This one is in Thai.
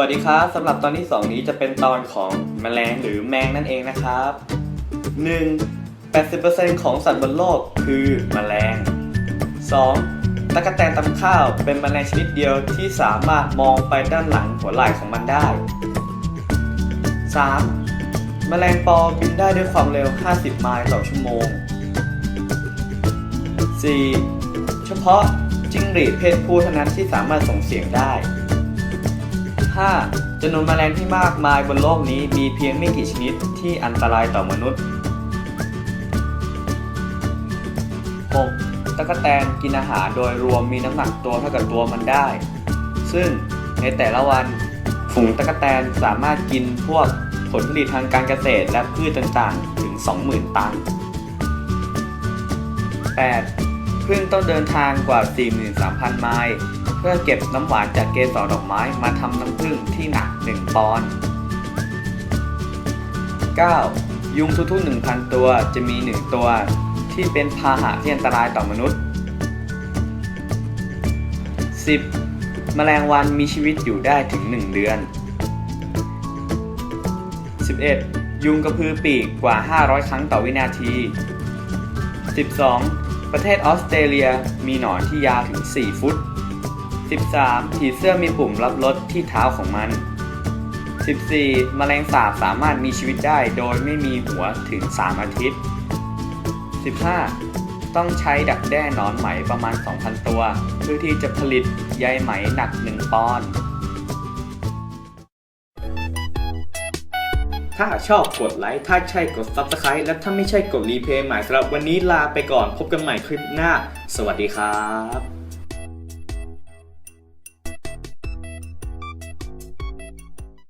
วัสดีครับสำหรับตอนที่ 2 นี้จะเป็นตอนของแมลงหรือแมงนั่นเองนะครับ 1. 80%ของสัตว์บนโลกคือแมลง 2. ตะกแตนตำข้าวเป็นแมลงชนิดเดียวที่สามารถมองไปด้านหลังหัวไหล่ของมันได้ 3. แมลงปอบินได้ด้วยความเร็ว 50 ไมล์ต่อชั่วโมง 4. เฉพาะจิ้งหรีดเพศผู้เท่านั้นที่สามารถส่งเสียงได้ 5. จำนวนแมลงที่มากมายบนโลกนี้มีเพียงไม่กี่ชนิดที่อันตรายต่อมนุษย์ 6. ตะกแตนกินอาหารโดยรวมมีน้ำหนักตัวเท่ากับตัวมันได้ ซึ่งในแต่ละวันฝูงตะกแตนสามารถกินพวกผลผลิตทางการเกษตรและพืชต่างๆ ถึง 20,000 ตัน 8. พึ่งต้องเดินทางกว่า 43,000 ไมล์ พื่อเก็บน้ำหวานจากเกสรดอกไม้มาทำน้ำผึ้งที่หนัก 1 ปอนด์ 9. ยุงทุกๆ1,000 ตัวจะมี 1 ตัวที่เป็นพาหะที่อันตรายต่อมนุษย์ 10. แมลงวันมีชีวิตอยู่ได้ถึง 1 เดือน 11. ยุงกระพือปีกกว่า 500 ครั้งต่อวินาที 12. ประเทศออสเตรเลียมีหนอนที่ยาวถึง 4 ฟุต 13. ผีเสื้อมีปุ่มรับรสที่เท้าของมัน 14. แมลงสาบสามารถมีชีวิตได้โดยไม่มีหัวถึง 3 อาทิตย์ 15. ต้องใช้ดักแด้หนอนไหมประมาณ 2,000 ตัว เพื่อที่จะผลิตใยไหมหนัก 1 ปอนด์ ถ้าชอบกดไลค์ ถ้าใช่กด Subscribe และถ้าไม่ใช่กดรีเพย์ใหม่สำหรับวันนี้ลาไปก่อนพบกันใหม่คลิปหน้า สวัสดีครับ